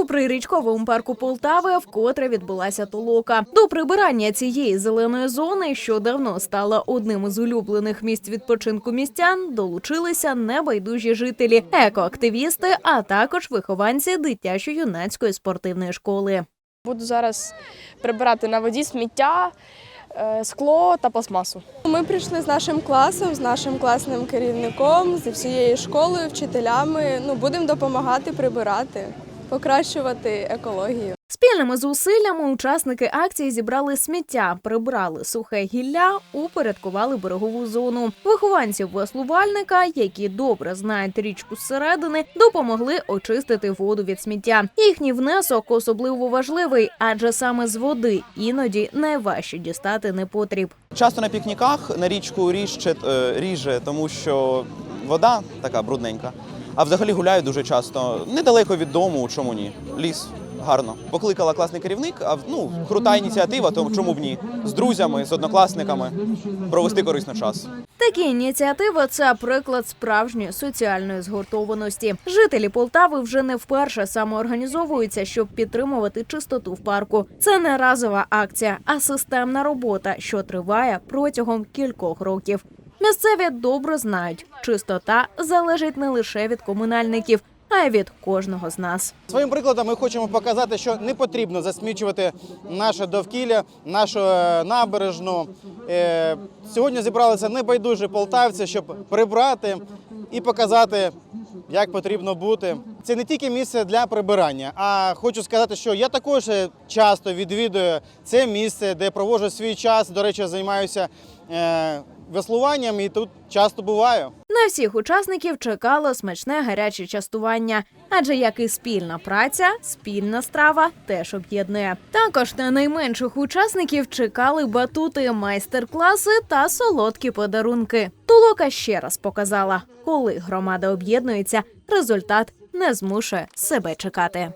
У прирічковому парку Полтави вкотре відбулася толока. До прибирання цієї зеленої зони, що давно стала одним із улюблених місць відпочинку містян, долучилися небайдужі жителі, екоактивісти, а також вихованці дитячо-юнацької спортивної школи. Буду зараз прибирати на воді сміття, е, скло та пластмасу. Ми прийшли з нашим класом, з нашим класним керівником, зі всією школою, вчителями. Ну, будемо допомагати прибирати, покращувати екологію. Спільними зусиллями учасники акції зібрали сміття, прибрали сухе гілля, упорядкували берегову зону. Вихованців веслувальника, які добре знають річку зсередини, допомогли очистити воду від сміття. Їхній внесок особливо важливий, адже саме з води іноді найважче дістати непотріб. Часто на пікніках на річку ріже, ріже, тому що вода така брудненька. А взагалі гуляю дуже часто недалеко від дому, чому ні? Ліс. Гарно. Покликала класний керівник, а ну, крута ініціатива, то чому б ні? З друзями, з однокласниками провести корисно час. Такі ініціативи це приклад справжньої соціальної згуртованості. Жителі Полтави вже не вперше самоорганізовуються, щоб підтримувати чистоту в парку. Це не разова акція, а системна робота, що триває протягом кількох років. Місцеві добре знають, чистота залежить не лише від комунальників, а й від кожного з нас. Своїм прикладом ми хочемо показати, що не потрібно засмічувати наше довкілля, нашу е, набережну. Е, Сьогодні зібралися небайдужі полтавці, щоб прибрати і показати, як потрібно бути. Це не тільки місце для прибирання, а хочу сказати, що я також е, часто відвідую це місце, де проводжу свій час. До речі, займаюся веслуванням і тут часто буваю. На всіх учасників чекало смачне гаряче частування, адже як і спільна праця, спільна страва теж об'єднує. Також на найменших учасників чекали батути, майстер-класи та солодкі подарунки. Толока ще раз показала, коли громада об'єднується, результат не змушує себе чекати.